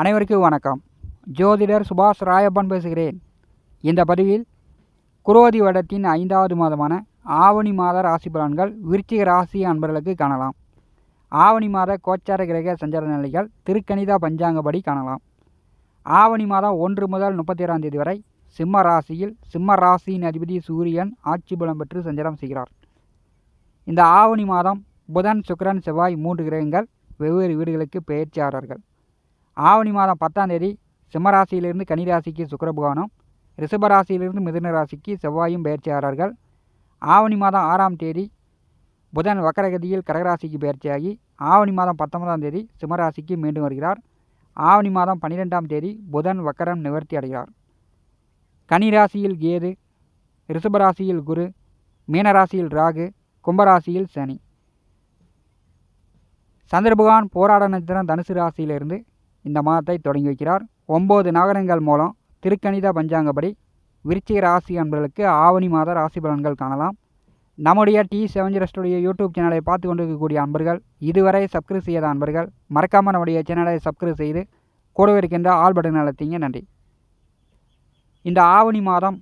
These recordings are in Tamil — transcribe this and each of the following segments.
அனைவருக்கும் வணக்கம். ஜோதிடர் சுபாஷ் ராயப்பன் பேசுகிறேன். இந்த பதிவில் குரோதி வருடத்தின் ஐந்தாவது மாதமான ஆவணி மாத ராசி பலன்கள் விருச்சிக ராசி அன்பர்களுக்கு காணலாம். ஆவணி மாத கோச்சார கிரக சஞ்சார நிலைகள் திருக்கணிதா பஞ்சாங்கப்படி காணலாம். ஆவணி மாதம் ஒன்று முதல் முப்பத்தி ஏழாம் தேதி வரை சிம்ம ராசியில் சிம்ம ராசியின் அதிபதி சூரியன் ஆட்சி பலம் பெற்று சஞ்சாரம் செய்கிறார். இந்த ஆவணி மாதம் புதன் சுக்கிரன் செவ்வாய் மூன்று கிரகங்கள் வெவ்வேறு வீடுகளுக்கு பெயர்ச்சியாளர்கள். ஆவணி மாதம் பத்தாம் தேதி சிம்மராசியிலிருந்து கன்னிராசிக்கு சுக்கரபகவானும் ரிஷபராசியிலிருந்து மிதுன ராசிக்கு செவ்வாயும் பயிற்சியாளர்கள். ஆவணி மாதம் ஆறாம் தேதி புதன் வக்கரகதியில் கடகராசிக்கு பயிற்சியாகி ஆவணி மாதம் பத்தொன்பதாம் தேதி சிம்மராசிக்கு மீண்டும் வருகிறார். ஆவணி மாதம் பன்னிரெண்டாம் தேதி புதன் வக்கரம் நிவர்த்தி அடைகிறார். கன்னிராசியில் கேது ரிஷபராசியில் குரு மீனராசியில் ராகு கும்பராசியில் சனி. சந்திரபகவான் போராட நட்சத்திரம் தனுசு ராசியிலிருந்து இந்த மாதத்தை தொடங்கி வைக்கிறார். ஒம்பது நகரங்கள் மூலம் திருக்கணித பஞ்சாங்கப்படி விருச்சிக ராசி அன்பர்களுக்கு ஆவணி மாத ராசி பலன்கள் காணலாம். நம்முடைய டி செவஞ்சரஸ்டுடைய யூடியூப் சேனலை பார்த்து கொண்டிருக்கக்கூடிய அன்பர்கள் இதுவரை சப்ஸ்கிரைப் செய்யாத அன்பர்கள் மறக்காமல் நம்முடைய சேனலை சப்ஸ்கிரைப் செய்து கூடவே இருக்கின்ற ஆல் பட்டன் அழுத்திங்க. நன்றி. இந்த ஆவணி மாதம்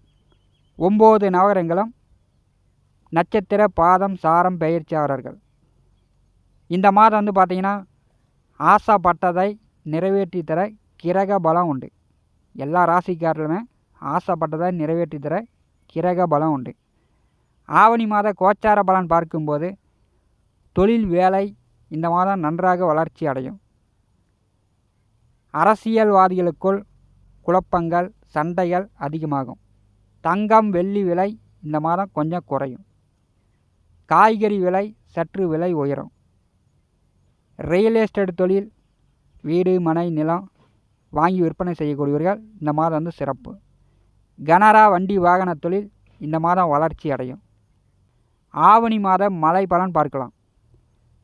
ஒம்பது நவகரங்களும் நட்சத்திர பாதம் சாரம் பெயர்ச்சியாளர்கள் இந்த மாதம் வந்து பார்த்திங்கன்னா ஆசைப்பட்டதை நிறைவேற்றி தர கிரக பலம் உண்டு. எல்லா ராசிக்காரர்களுமே ஆசைப்பட்டதை நிறைவேற்றி தர கிரக பலம் உண்டு. ஆவணி மாத கோச்சார பலன் பார்க்கும்போது தொழில் வேலை இந்த மாதம் நன்றாக வளர்ச்சி அடையும். அரசியல்வாதிகளுக்குள் குழப்பங்கள் சண்டைகள் அதிகமாகும். தங்கம் வெள்ளி விலை இந்த மாதம் கொஞ்சம் குறையும். காய்கறி விலை சற்று விலை உயரும். ரியல் எஸ்டேட் தொழில் வீடு மனை நிலம் வாங்கி விற்பனை செய்யக்கூடியவர்கள் இந்த மாதம் வந்து சிறப்பு. கனரா வண்டி வாகன தொழில் இந்த மாதம் வளர்ச்சி அடையும். ஆவணி மாத மழை பலன் பார்க்கலாம்.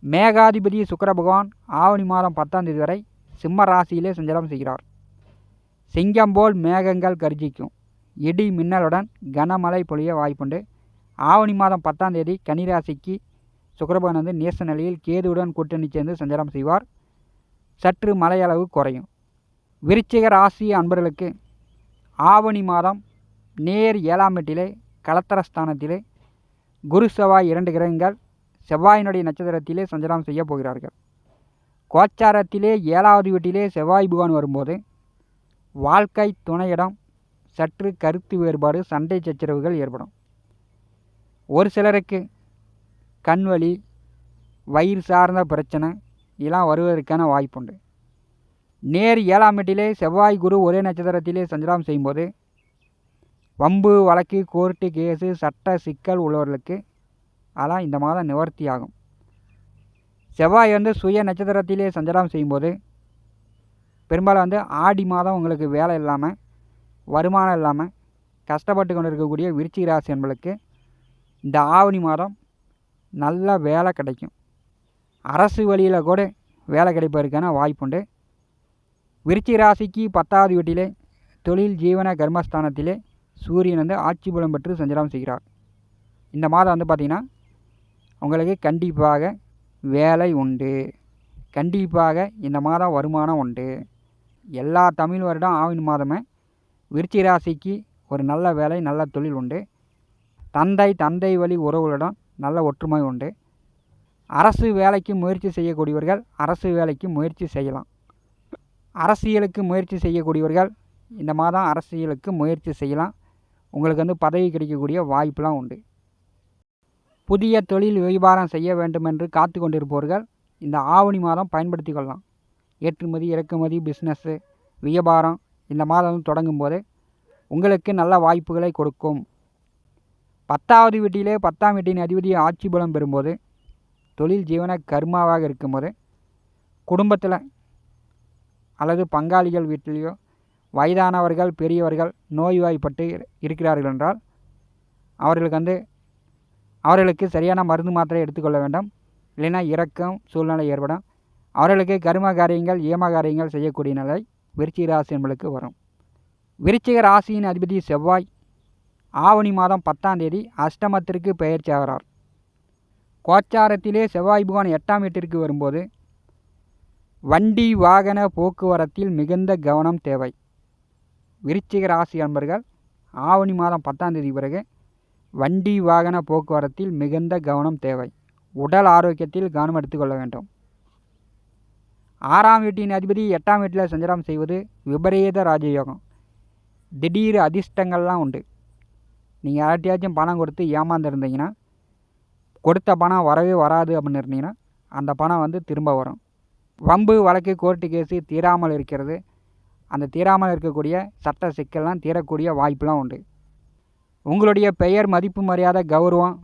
மேகாதிபதி சுக்கர பகவான் ஆவணி மாதம் பத்தாம் தேதி வரை சிம்ம ராசியிலே சஞ்சலம் செய்கிறார். சிங்கம் போல் மேகங்கள் கர்ஜிக்கும். இடி மின்னலுடன் கனமழை பொழிய வாய்ப்புண்டு. ஆவணி மாதம் பத்தாம் தேதி கன்னிராசிக்கு சுக்கரபகவான் வந்து நேச நிலையில் கேதுவுடன் கூட்டணி சேர்ந்து சஞ்சாரம் செய்வார். சற்று மழையளவு குறையும். விருச்சிக ராசி அன்பர்களுக்கு ஆவணி மாதம் நேர் ஏழாம் எட்டிலே கலத்தரஸ்தானத்திலே குரு செவ்வாய் இரண்டு கிரகங்கள் செவ்வாயினுடைய நட்சத்திரத்திலே சஞ்சாரம் செய்ய போகிறார்கள். கோச்சாரத்திலே ஏழாவது வீட்டிலே செவ்வாய் புகான் வரும்போது வாழ்க்கை துணையிடம் சற்று கருத்து வேறுபாடு சண்டை சச்சரவுகள் ஏற்படும். ஒரு சிலருக்கு கண்வலி வயிறு சார்ந்த பிரச்சனை இதெல்லாம் வருவதற்கான வாய்ப்புண்டு. நேர் ஏழாம் எட்டிலே செவ்வாய் குரு ஒரே நட்சத்திரத்திலே சஞ்சாரம் செய்யும்போது வம்பு வழக்கு கோர்ட்டு கேஸு சட்ட சிக்கல் உள்ளவர்களுக்கு அதெல்லாம் இந்த மாதம் நிவர்த்தி ஆகும் செவ்வாய் வந்து சுய நட்சத்திரத்திலே சஞ்சாரம் செய்யும்போது பெரும்பாலும் வந்து ஆடி மாதம் உங்களுக்கு வேலை இல்லாமல் வருமானம் இல்லாமல் கஷ்டப்பட்டு கொண்டு இருக்கக்கூடிய விருச்சிக ராசி என்பளுக்கு இந்த ஆவணி மாதம் நல்ல வேலை கிடைக்கும். அரசு வழியில் கூட வேலை கிடைப்பதற்கான வாய்ப்புண்டு. விருச்சிக ராசிக்கு பத்தாவது வீட்டிலே தொழில் ஜீவன கர்மஸ்தானத்திலே சூரியன் வந்து ஆட்சி புலம் பெற்று சஞ்சாரம் செய்கிறார். இந்த மாதம் வந்து பார்த்திங்கன்னா உங்களுக்கு கண்டிப்பாக வேலை உண்டு. கண்டிப்பாக இந்த மாதம் வருமானம் உண்டு. எல்லா தமிழ் வருடம் ஆவின் மாதமே விருச்சிக ராசிக்கு ஒரு நல்ல வேலை நல்ல தொழில் உண்டு. தந்தை தந்தை வழி உறவுகளிடம் நல்ல ஒற்றுமை உண்டு. அரசு வேலைக்கு முயற்சி செய்யக்கூடியவர்கள் அரசு வேலைக்கு முயற்சி செய்யலாம். அரசியலுக்கு முயற்சி செய்யக்கூடியவர்கள் இந்த மாதம் அரசியலுக்கு முயற்சி செய்யலாம். உங்களுக்கு வந்து பதவி கிடைக்கக்கூடிய வாய்ப்பெலாம் உண்டு. புதிய தொழில் வியாபாரம் செய்ய வேண்டும் என்று காத்து கொண்டிருப்பவர்கள் இந்த ஆவணி மாதம் பயன்படுத்தி கொள்ளலாம். ஏற்றுமதி இறக்குமதி பிஸ்னஸ்ஸு வியாபாரம் இந்த மாதம் தொடங்கும் போது உங்களுக்கு நல்ல வாய்ப்புகளை கொடுக்கும். பத்தாவது வீட்டிலே பத்தாம் வீட்டின் அதிபதி ஆட்சி பலம் பெறும்போது தொழில் ஜீவன கர்மாவாக இருக்கும்போது குடும்பத்தில் அல்லது பங்காளிகள் வீட்டிலேயோ வயதானவர்கள் பெரியவர்கள் நோய்வாய்ப்பட்டு இருக்கிறார்கள் என்றால் அவர்களுக்கு வந்து அவர்களுக்கு சரியான மருந்து மாத்திரை எடுத்துக்கொள்ள வேண்டும். இல்லைன்னா இறக்கம் சூழ்நிலை ஏற்படும். அவர்களுக்கு கர்ம காரியங்கள் ஏம காரியங்கள் செய்யக்கூடிய நிலை விருச்சிக ராசி என்பளுக்கு வரும். விருச்சிக ராசியின் அதிபதி செவ்வாய் ஆவணி மாதம் பத்தாம் தேதி அஷ்டமத்திற்கு பெயர்ச்சி ஆகிறார். கோச்சாரத்திலே செவ்வாய் புகான் எட்டாம் வீட்டிற்கு வரும்போது வண்டி வாகன போக்குவரத்தில் மிகுந்த கவனம் தேவை. விருச்சிக ராசி அன்பர்கள் ஆவணி மாதம் பத்தாம் தேதி பிறகு வண்டி வாகன போக்குவரத்தில் மிகுந்த கவனம் தேவை. உடல் ஆரோக்கியத்தில் கவனம் எடுத்துக்கொள்ள வேண்டும். ஆறாம் வீட்டின் அதிபதி எட்டாம் வீட்டில் சஞ்சாரம் செய்வது விபரீத ராஜயோகம். திடீர் அதிர்ஷ்டங்கள்லாம் உண்டு. நீங்கள் யார்கிட்டயாச்சும் பணம் கொடுத்து ஏமாந்துருந்தீங்கன்னா கொடுத்த பணம் வரவே வராது அப்படின்னு இருந்தீங்கன்னா அந்த பணம் வந்து திரும்ப வரும். வம்பு வழக்கு கோர்ட்டு கேஸு தீராமல் இருக்கிறது. அந்த தீராமல் இருக்கக்கூடிய சட்ட சிக்கல்லாம் தீரக்கூடிய வாய்ப்புலாம் உண்டு. உங்களுடைய பெயர் மதிப்பு மரியாதை கௌரவம்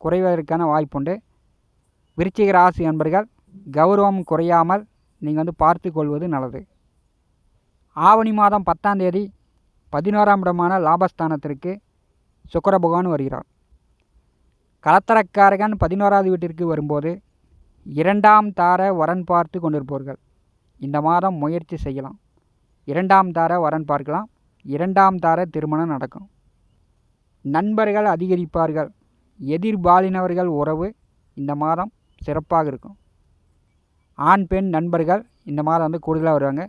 குறைவதற்கான வாய்ப்புண்டு. விருச்சிக ராசி என்பர்கள் கௌரவம் குறையாமல் நீங்கள் வந்து பார்த்து கொள்வது நல்லது. ஆவணி மாதம் பத்தாம் தேதி பதினோராம் இடமான லாபஸ்தானத்திற்கு சுக்கர பகவான் வருகிறார். கலத்தரக்காரகன் பதினோராவது வீட்டிற்கு வரும்போது இரண்டாம் தார வரன் பார்த்து கொண்டிருப்பவர்கள். இந்த மாதம் முயற்சி செய்யலாம். இரண்டாம் தார வரன் பார்க்கலாம். இரண்டாம் தார திருமணம் நடக்கும். நண்பர்கள் அதிகரிப்பார்கள். எதிர்பாலினவர்கள் உறவு இந்த மாதம் சிறப்பாக இருக்கும். ஆண் பெண் நண்பர்கள் இந்த மாதம் வந்து கூடுதலாக வருவாங்க.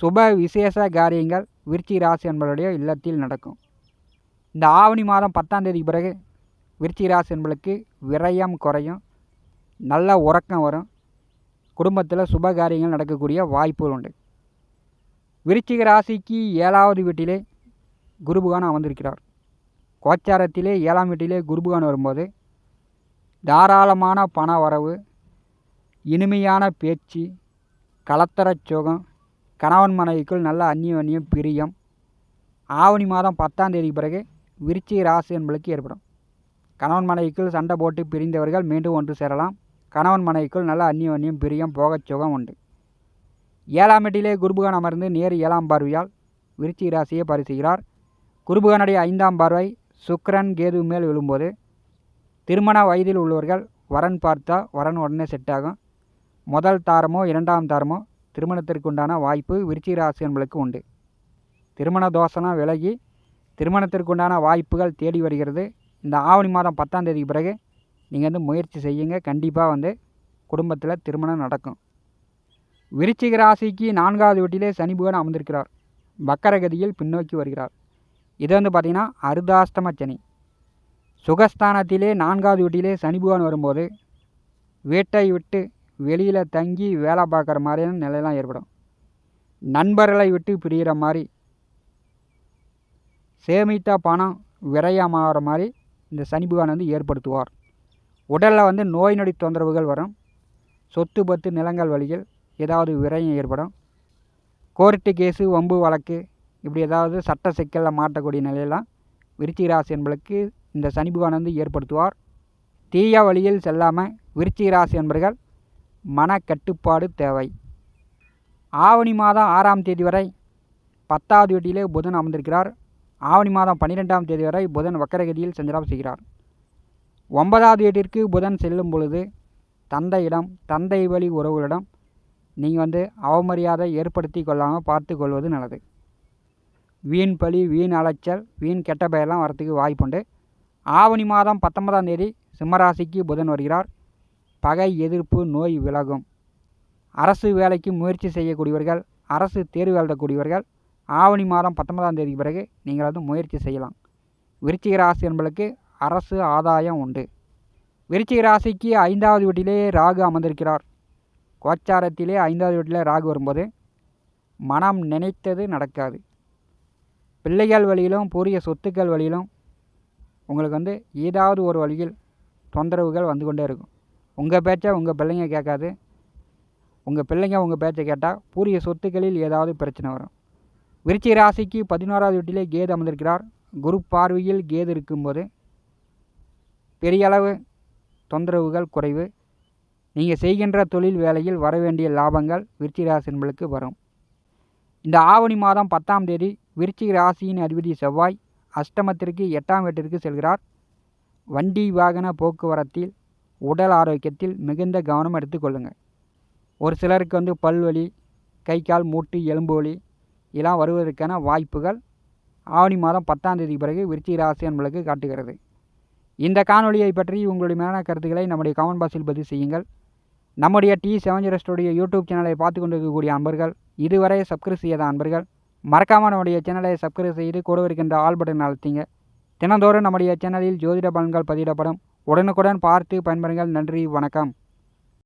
சுப விசேஷ காரியங்கள் விருச்சி ராசி என்பவருடைய இல்லத்தில் நடக்கும். இந்த ஆவணி மாதம் பத்தாம் தேதி பிறகு விருச்சி ராசி என்பளுக்கு விரயம் குறையும் நல்ல உறக்கம் வரும் குடும்பத்தில் சுப காரியங்கள் நடக்கக்கூடிய வாய்ப்புகள் உண்டு. விருச்சிக ராசிக்கு ஏழாவது வீட்டிலே குருபகான் அமர்ந்திருக்கிறார். கோச்சாரத்திலே ஏழாம் வீட்டிலே குருபகான் வரும்போது தாராளமான பண வரவு இனிமையான பேச்சு கலத்தரச் சுகம் கணவன் மனைவிக்குள் நல்ல அந்நியம் பிரியம். ஆவணி மாதம் பத்தாம் தேதிக்கு பிறகு விருச்சிக ராசி என்பளுக்கு ஏற்படும். கணவன் மனைவிக்குள் சண்டை போட்டு பிரிந்தவர்கள் மீண்டும் ஒன்று சேரலாம். கணவன் மனைவிக்குள் நல்ல அந்நியம் பிரியம் போகச் சுகம் உண்டு. ஏழாம் எட்டிலே குருபுகான் அமர்ந்து நேர் ஏழாம் பார்வையால் விருச்சி ராசியை பரிசுகிறார். குருபுகானுடைய ஐந்தாம் பார்வை சுக்கரன் கேது மேல் விழும்போது திருமண வயதில் உள்ளவர்கள் வரன் பார்த்தா வரன் உடனே செட் ஆகும். முதல் தாரமோ இரண்டாம் தாரமோ திருமணத்திற்கு உண்டான வாய்ப்பு விருச்சி ராசி என்பளுக்கு உண்டு. திருமண தோஷனம் விலகி திருமணத்திற்கு உண்டான வாய்ப்புகள் தேடி வருகிறது. இந்த ஆவணி மாதம் பத்தாம் பிறகு நீங்கள் வந்து முயற்சி செய்யுங்க. கண்டிப்பாக வந்து குடும்பத்தில் திருமணம் நடக்கும். விருச்சிக ராசிக்கு நான்காவது வீட்டிலே சனி புகன் அமர்ந்திருக்கிறார். வக்கரகதியில் பின்னோக்கி வருகிறார். இது வந்து பார்த்திங்கன்னா அருதாஷ்டம சனி. சுகஸ்தானத்திலே நான்காவது வீட்டிலே சனி புகன் வரும்போது வீட்டை விட்டு வெளியில் தங்கி வேலை பார்க்குற மாதிரியான நிலையெல்லாம் ஏற்படும். நண்பர்களை விட்டு பிரிகிற மாதிரி சேமித்த பணம் விரயமாகிற மாதிரி இந்த சனி பகவான் வந்து ஏற்படுத்துவார். உடலில் வந்து நோய் நொடி தொந்தரவுகள் வரும். சொத்து பத்து நிலங்கள் வழிகள் ஏதாவது விரயம் ஏற்படும். கோர்ட்டு கேஸு வம்பு வழக்கு இப்படி ஏதாவது சட்ட சிக்கலில் மாட்டக்கூடிய நிலையெல்லாம் விருச்சிக ராசி என்பளுக்கு இந்த சனி பகவான் வந்து ஏற்படுத்துவார். தீய வழியில் செல்லாமல் விருச்சிக ராசி என்பர்கள் மன கட்டுப்பாடு தேவை. ஆவணி மாதம் ஆறாம் தேதி வரை பத்தாவது வீட்டிலே புதன் அமர்ந்திருக்கிறார். ஆவணி மாதம் பன்னிரெண்டாம் தேதி வரை புதன் வக்கரகதியில் சஞ்சாரம் செய்கிறார். ஒன்பதாவது வீட்டிற்கு புதன் செல்லும் பொழுது தந்தையிடம் தந்தை வழி உறவுகளிடம் நீங்கள் வந்து அவமரியாதை ஏற்படுத்தி கொள்ளாமல் பார்த்து கொள்வது நல்லது. வீண் பழி வீண் அலைச்சல் வீண் கெட்ட பெயர்லாம் வரத்துக்கு வாய்ப்புண்டு ஆவணி மாதம் பத்தொன்பதாம் தேதி சிம்மராசிக்கு புதன் வருகிறார். பகை எதிர்ப்பு நோய் விலகும். அரசு வேலைக்கு முயற்சி செய்யக்கூடியவர்கள் அரசு தேர்வு எழுதக்கூடியவர்கள் ஆவணி மாதம் பத்தொன்பதாம் தேதி பிறகு நீங்கள் வந்து முயற்சி செய்யலாம். விருச்சிக ராசி என்பளுக்கு அரசு ஆதாயம் உண்டு. விருச்சிக ராசிக்கு ஐந்தாவது வீட்டிலே ராகு அமர்ந்திருக்கிறார். கோச்சாரத்திலே ஐந்தாவது வீட்டிலே ராகு வரும்போது மனம் நினைத்தது நடக்காது. பிள்ளைகள் வழியிலும் பூரிய சொத்துக்கள் வழியிலும் உங்களுக்கு வந்து ஏதாவது ஒரு வழியில் தொந்தரவுகள் வந்து கொண்டே இருக்கும். உங்கள் பேச்சை உங்கள் பிள்ளைங்க கேட்காது. உங்கள் பிள்ளைங்க உங்கள் பேச்சை கேட்டால் பூரிய சொத்துக்களில் ஏதாவது பிரச்சனை வரும். விருச்சிக ராசிக்கு பதினோராவது வீட்டிலே கேது அமர்ந்திருக்கிறார். குரு பார்வையில் கேது இருக்கும்போது பெரிய அளவு தொந்தரவுகள் குறைவு. நீங்கள் செய்கின்ற தொழில் வேலையில் வர வேண்டிய லாபங்கள் விருச்சிக ராசி என்பளுக்கு வரும். இந்த ஆவணி மாதம் பத்தாம் தேதி விருச்சிக ராசியின் அதிபதி செவ்வாய் அஷ்டமத்திற்கு எட்டாம் வீட்டிற்கு செல்கிறார். வண்டி வாகன போக்குவரத்தில் உடல் ஆரோக்கியத்தில் மிகுந்த கவனம் எடுத்துக்கொள்ளுங்கள் ஒரு சிலருக்கு வந்து பல்வலி கை கால் மூட்டு எலும்பு வலி இதெல்லாம் வருவதற்கான வாய்ப்புகள் ஆவணி மாதம் பத்தாம் தேதி பிறகு விருச்சிக ராசி அன்பளுக்கு காட்டுகிறது. இந்த காணொலியை பற்றி உங்களுடைய மேலான கருத்துக்களை நம்முடைய கமெண்ட் பாக்ஸில் பதிவு செய்யுங்கள். நம்முடைய டி செவன் யூடியூப் சேனலை பார்த்து கொண்டிருக்கக்கூடிய அன்பர்கள் இதுவரை சப்ஸ்கிரைப் செய்யாத அன்பர்கள் மறக்காமல் நம்முடைய சேனலை சப்ஸ்கிரைப் செய்து கூட இருக்கின்ற ஆல் பட்டன் அழுத்திங்க. தினந்தோறும் நம்முடைய சேனலில் ஜோதிட பலன்கள் பதிவிடப்படும். உடனுக்குடன் பார்த்து பயன்பெறுங்கள். நன்றி வணக்கம்.